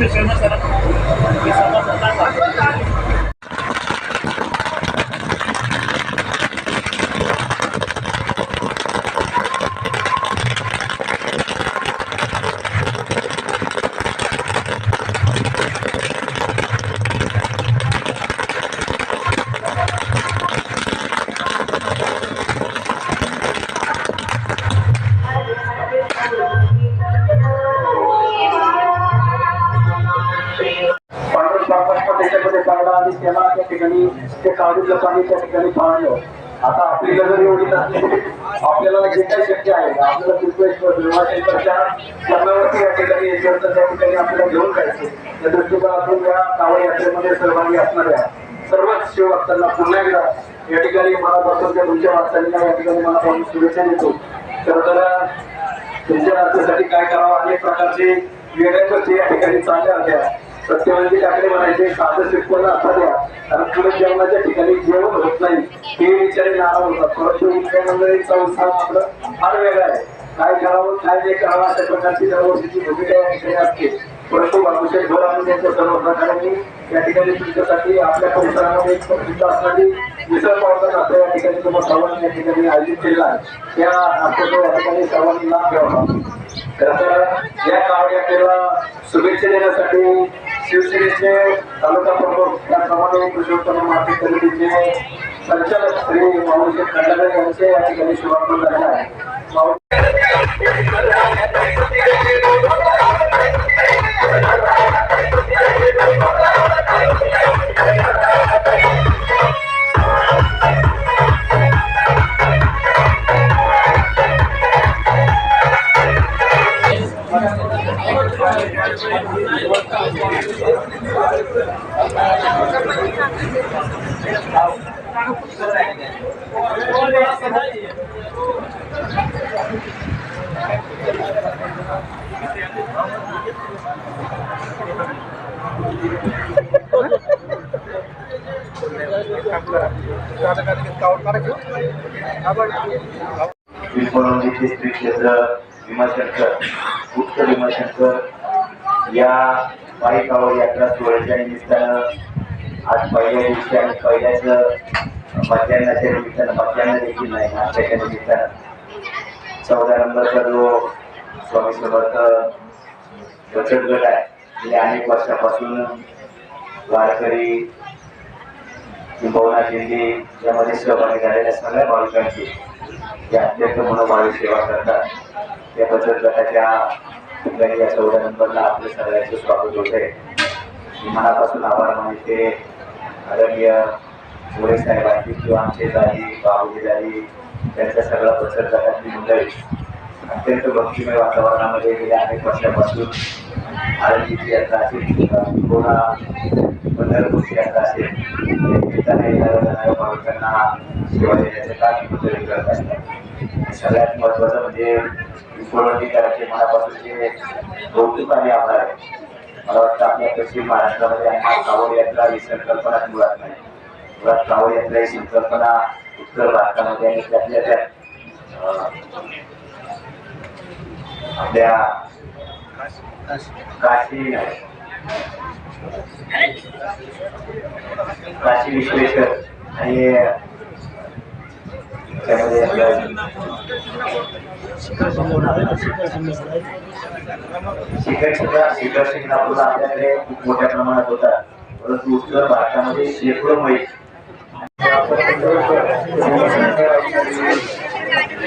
らっしゃいましたら आणि त्याला त्या ठिकाणी ते काढीतलं पाणी त्या ठिकाणी पाळलं. आता आपली नजर एवढी आपल्याला जे काही शक्य आहे आपल्याला कृष्णेश्वर भीमाशंकरच्या चरणावरती या ठिकाणी यायचं तर त्या ठिकाणी आपल्याला घेऊन जायचं. त्या दृष्टिकोनातून या कावड यात्रेमध्ये सहभागी असणाऱ्या सर्वच शिवभक्तांना पुन्हा एकदा या ठिकाणी मनापासून त्या तुमच्या वाटचालीला या ठिकाणी मनापासून शुभेच्छा देतो. तर तर तुमच्या राज्यासाठी काय करावं अनेक प्रकारचे वेगळ्या गोष्टी या ठिकाणी चालल्या होत्या सत्यवंती म्हणजे ठाकरे म्हणायचे साधं शिकवण आता द्या. कारण पुढे जेवणाच्या ठिकाणी जेवण होत नाही. हे विचारे नाराज होतात. परंतु इथल्या मंडळींचा उत्साह मात्र फार वेगळा आहे. काय करावं काय नाही करावं अशा प्रकारची दरवर्षीची भूमिका या ठिकाणी असते. परंतु बाबूसाहेब भोर आणि त्यांच्या सर्व प्रकारांनी या ठिकाणी तुमच्यासाठी आपल्या परिसरामध्ये एक प्रसिद्ध असणारी मिसळ पावसा नातं या ठिकाणी तुम्हाला सर्वांनी या ठिकाणी आयोजित केला आहे. त्या नाट्याचा या ठिकाणी सर्वांनी लाभ घ्यावा. तर या कावड्याला शुभेच्छा देण्यासाठी शिवसेनेचे तालुका प्रमुख त्याप्रमाणे कृषी उत्पन्न मार्केट समितीचे संचालक श्री माऊली खंडागरे यांचे या ठिकाणी शुभागमन झाले आहे माऊली विश्वनंदीचे श्री क्षेत्र भीमाशंकर गुप्त भीमाशंकर या पायी कावड यात्रा सोहळ्याच्या निमित्तानं आज पहिल्या दिवशी आणि पहिल्याच मध्यान्नाच्या निमित्तानं मध्यान्ह देखील नाही नाश्त्याच्या निमित्तानं चौदा नंबरचा जो स्वामी समर्थ बचत गट आहे गेल्या अनेक वर्षापासून वारकरी किंबहुना दिंडी यामध्ये सहभागी झालेल्या सगळ्या भाविकांची या अत्यंत मनोभावी सेवा करतात या बचत गटाच्या ठिकाणी या चौदा नंबरला आपलं सगळ्यांचं स्वागत होते. मनापासून आभार मानते आदरणीय मोरे साहेबांची किंवा आमचे जाई बाबूजी जाई त्यांच्या सगळ्या बचत गटातली मंडळी अत्यंत भक्तिमय वातावरणामध्ये गेल्या अनेक वर्षापासून आळंदीची यात्रा असेल. पंढरपूरची यात्रा असेल येणाऱ्या भाविकांना सेवा देण्याचं काम करत असतात सगळ्यात महत्वाचं म्हणजे विश्ववंतीकरांचे मनापासून जे कौतुक आणि आभार आहे. मला वाटतं आपल्या पश्चिम महाराष्ट्रामध्ये अनेक कावड यात्रा ही संकल्पनाच मुळात नाही. मुळात कावड यात्रा ही संकल्पना उत्तर भारतामध्ये आणि त्यातल्या त्यात आपल्या काशी काशी विश्लेषण आणि त्यामध्ये आपलं शिखर सुद्धा शिखर शिंगणापूरला आपल्याकडे खूप मोठ्या प्रमाणात होता परंतु उत्तर भारतामध्ये शेकडो मैल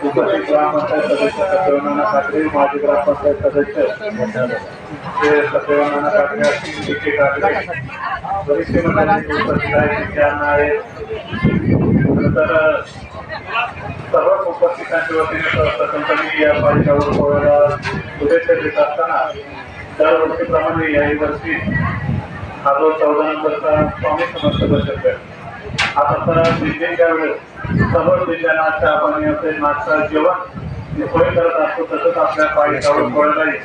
उपस्थित ग्रामपंचायत सदस्य सत्यवनाना ठाकरे माजी ग्रामपंचायत सदस्य सत्यवनाना सत्यवानाना ठाकरे असतील विखे ठाकरे बरेचसे मंडळी उपस्थित आहेत त्यांना आहेत नंतर सर्व उपस्थितांच्या वतीने या पालिकावर सोहळ्याला शुभेच्छा देत असताना दरवर्षीप्रमाणे याही वर्षी हा जो चौदा नंबरचा स्वामी समर्थ बचत आता तर दिंडीच्या वेळेस समोर दिंड्याला चहा पाणी असेल नाश्ता जेवण सोय करत असतो तसंच आपल्या पायी कावड सोहळ्यालाही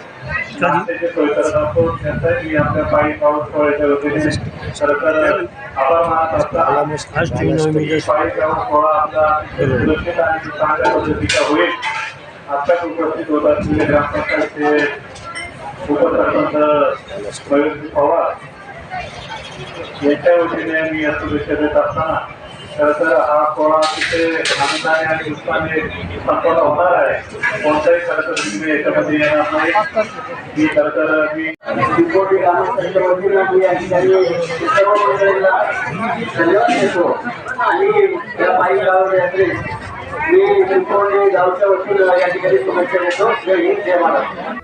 नाश्त्याची सोय करत असतो त्याचाही आपल्या पायी कावड सोहळ्याच्या वतीने खरं तर आभार मानत असताना पायी कावड सोहळा आपला सुरक्षित आणि चांगल्या पद्धतीचा होईल. आत्ताच उपस्थित होत असलेले ग्रामपंचायतचे उपसरपंच मयूरजी पवार. याच्या वतीने मी या शुभेच्छा देत असताना खरं तर हा सोहळा तिथे आनंदाने आणि उत्साहाने संपन्न होणार आहे. कोणताही खरं तर विघ्न याच्यामध्ये येणार नाही. मी खरं तर मी रिपोर्टिंग ग्रामस्थांच्या वतीनं मी या ठिकाणी सर्व मंडळींना धन्यवाद देतो. आणि या पायी गाव यात्रेस मी रिपोर्टिंग गावच्या वतीनं या ठिकाणी शुभेच्छा देतो. जय हिंद जय महाराज